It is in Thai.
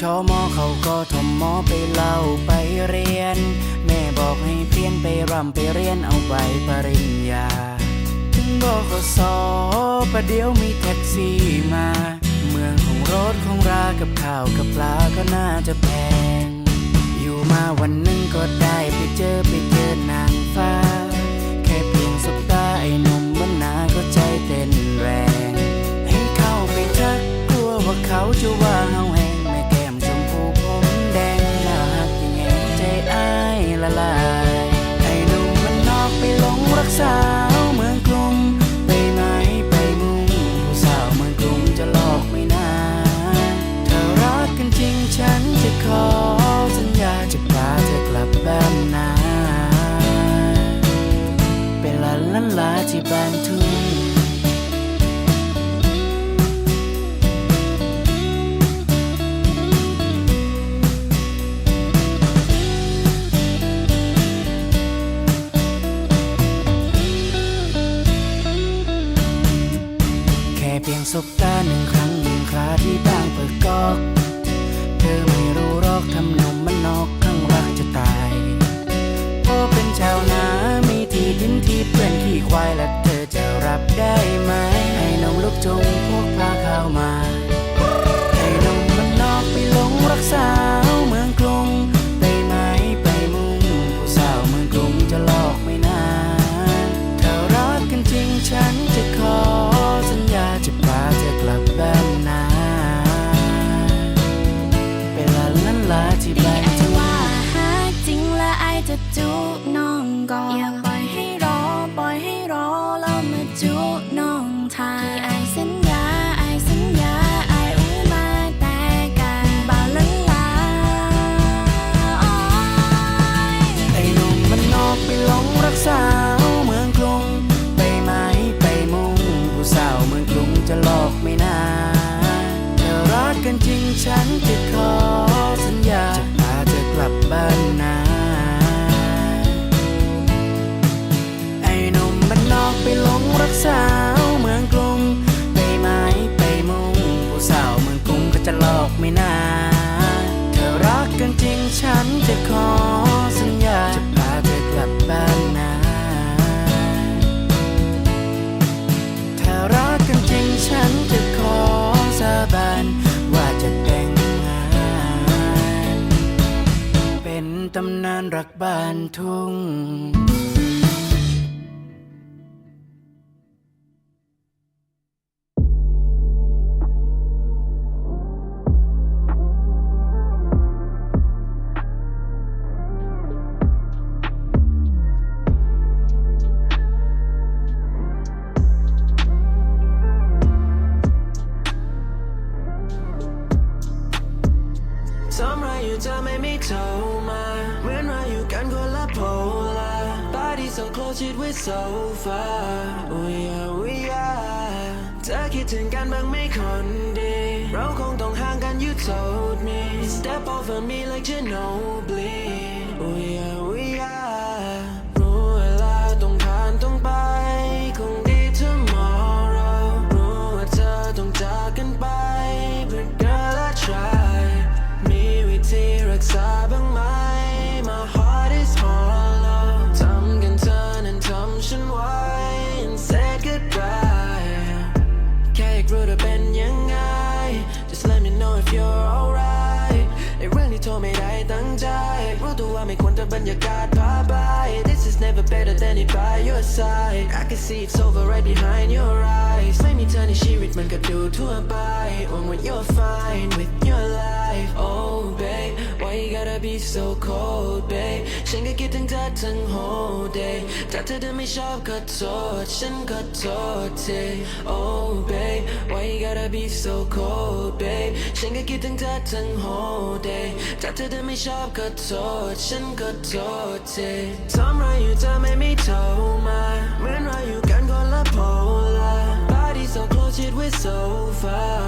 ชอมอเขาก็ทมมอไปเล่าไปเรียน แม่บอกให้เพี้ยนไปรำไปเรียนเอาใบปริญญา ถึงบอกขสอประเดี๋ยวมีแท็กซี่มา เมืองของรถของรากับข้าวกับปลาก็น่าจะแพง อยู่มาวันหนึ่งก็ได้ไปเจอไปเจอนางฟ้า ค่เพียงสบตาหนึ่งครั้งหนึ่งคราที่บางเปิดกอกเธอไม่รู้หรอกทำ น้องทายานรักบ้านทุ่งทำไรอยู่เธอไม่มีโทร Body so close yet we so far Oh yeah oh yeah เธอคิดถึงกันบ้างไหมคนดี เราคงต้องห่างกัน you told me Step over me like Ginobili บรรยากาศพาไป This is never better than it by your side I can see it's over right behind your eyes ไม่มีเธอในชีวิตมันก็ดูทั่วไปหวังว่า you're fine with your life Oh babe Why you gotta be so cold babe ฉันก็คิดถึงเธอทั้ง whole day ถ้าเธอเดินไม่ชอบก็โทษ ฉันก็โทษที Oh babe why you gotta be so cold babe ฉันก็คิดถึงเธอทั้ง whole day ถ้าเธอเดินไม่ชอบก็โทษ ฉันก็โทษทีทำไรอยู่เธอไม่มีโทรมาเหมือนเราอยู่กันคนละโพลา Body so close yet we're so far Oh yeah